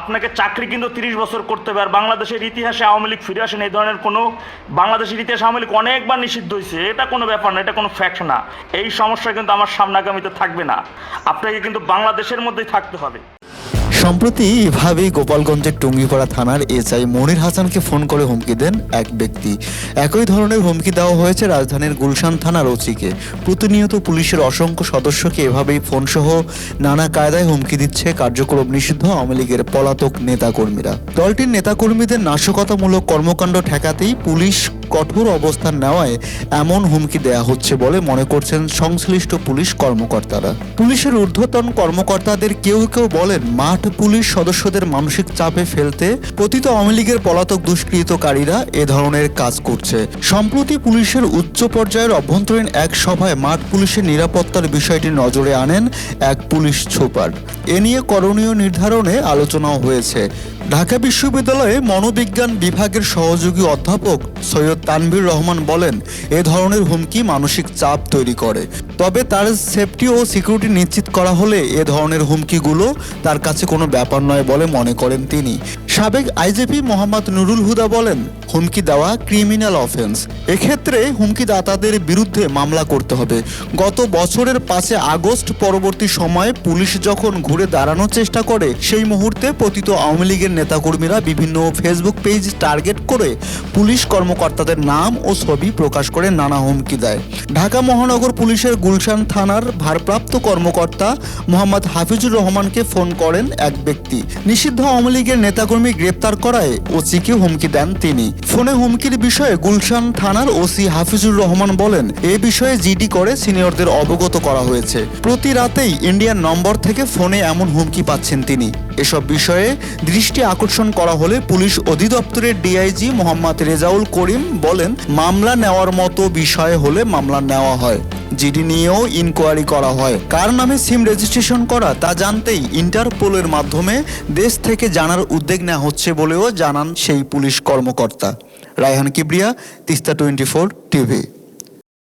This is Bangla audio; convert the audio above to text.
আপনাকে চাকরি কিন্তু তিরিশ বছর করতে হবে। আর বাংলাদেশের ইতিহাসে আওয়ামী লীগ ফিরে আসেন, এই ধরনের কোনো বাংলাদেশের ইতিহাসে আওয়ামী লীগ অনেকবার নিষিদ্ধ হয়েছে। এটা কোনো ব্যাপার না, এটা কোনো ফ্যাক্ট না। এই সমস্যা কিন্তু আমার সামনাগামীতে থাকবে না। আপনাকে কিন্তু বাংলাদেশের মধ্যেই থাকতে হবে। সম্প্রতি এভাবেই গোপালগঞ্জের টুঙ্গিপাড়া থানার এসআই মনির হাসানকে ফোন করে হুমকি দেন এক ব্যক্তি। একই ধরনের হুমকি দেওয়া হয়েছে রাজধানীর গুলশান থানার ওসিকে। প্রতিনিয়ত পুলিশের অসংখ্য সদস্যকে এভাবেই ফোনসহ নানা কায়দায় হুমকি দিচ্ছে কার্যক্রম নিষিদ্ধ আওয়ামী লীগের পলাতক নেতাকর্মীরা। দলটির নেতাকর্মীদের নাশকতামূলক কর্মকাণ্ড ঠেকাতেই পুলিশ কঠোর অবস্থান নেওয়ায় এমন হুমকি দেয়া হচ্ছে বলে মনে করছেন সংশ্লিষ্ট পুলিশ কর্মকর্তারা। পুলিশের ঊর্ধ্বতন কর্মকর্তাদের কেউ কেউ বলেন, মাঠ পুলিশ সদস্যদের মানসিক চাপে ফেলতে পতিত আওয়ামী লীগের পলাতক দুষ্কৃতকারীরা এ ধরনের কাজ করছে। সম্প্রতি পুলিশের উচ্চ পর্যায়ের অভ্যন্তরীণ এক সভায় মাঠ পুলিশের নিরাপত্তার বিষয়টি নজরে আনেন এক পুলিশ সুপার এ নিয়ে করণীয় নির্ধারণে আলোচনাও হয়েছে। ঢাকা বিশ্ববিদ্যালয়ে মনোবিজ্ঞান বিভাগের সহযোগী অধ্যাপক সৈয়দ তানভীর রহমান বলেন, এ ধরনের হুমকি মানসিক চাপ তৈরি করে। তবে তার সেফটি ও সিকিউরিটি নিশ্চিত করা হলে এ ধরনের হুমকিগুলো তার কাছে কোনো ব্যাপার নয় বলে মনে করেন তিনি। সাবেক আইজিপি মোহাম্মদ নুরুল হুদা বলেন, হুমকি দেওয়া ক্রিমিনাল অফেন্স। এক্ষেত্রে হুমকিদাতাদের বিরুদ্ধে মামলা করতে হবে। গত বছরের পাঁচে আগস্ট পরবর্তী সময়ে পুলিশ যখন ঘুরে দাঁড়ানোর চেষ্টা করে, সেই মুহূর্তে পতিত আওয়ামী লীগের নেতাকর্মীরা বিভিন্ন ফেসবুক পেজ টার্গেট করে পুলিশ কর্মকর্তাদের নাম ও ছবি প্রকাশ করে নানা হুমকি দেয়। ঢাকা মহানগর পুলিশের গুলশান থানার ভারপ্রাপ্ত কর্মকর্তা মোহাম্মদ হাফিজুর রহমানকে ফোন করেন এক ব্যক্তি। নিষিদ্ধ আওয়ামী লীগের নেতাকর্মী গ্রেপ্তার করায় ওসিকে হুমকি দেন তিনি। ফোনে হুমকির বিষয়ে গুলশান থানার ওসি হাফিজুর রহমান বলেন, এ বিষয়ে জিডি করে সিনিয়রদের অবগত করা হয়েছে। প্রতি রাতেই ইন্ডিয়ান নম্বর থেকে ফোনে এমন হুমকি পাচ্ছেন তিনি। এসব বিষয়ে দৃষ্টি আকর্ষণ করা হলে পুলিশ অধিদপ্তরের ডিআইজি মোহাম্মদ রেজাউল করিম বলেন, মামলা নেওয়ার মতো বিষয় হলে মামলা নেওয়া হয়। জিডি নিয়েও ইনকোয়ারি করা হয়। কার নামে সিম রেজিস্ট্রেশন করা, তা জানতেই ইন্টারপোলের মাধ্যমে দেশ থেকে জানার উদ্যোগ নেওয়া হচ্ছে বলেও জানান সেই পুলিশ কর্মকর্তা। Raihan Kibria, Teesta twenty four TV.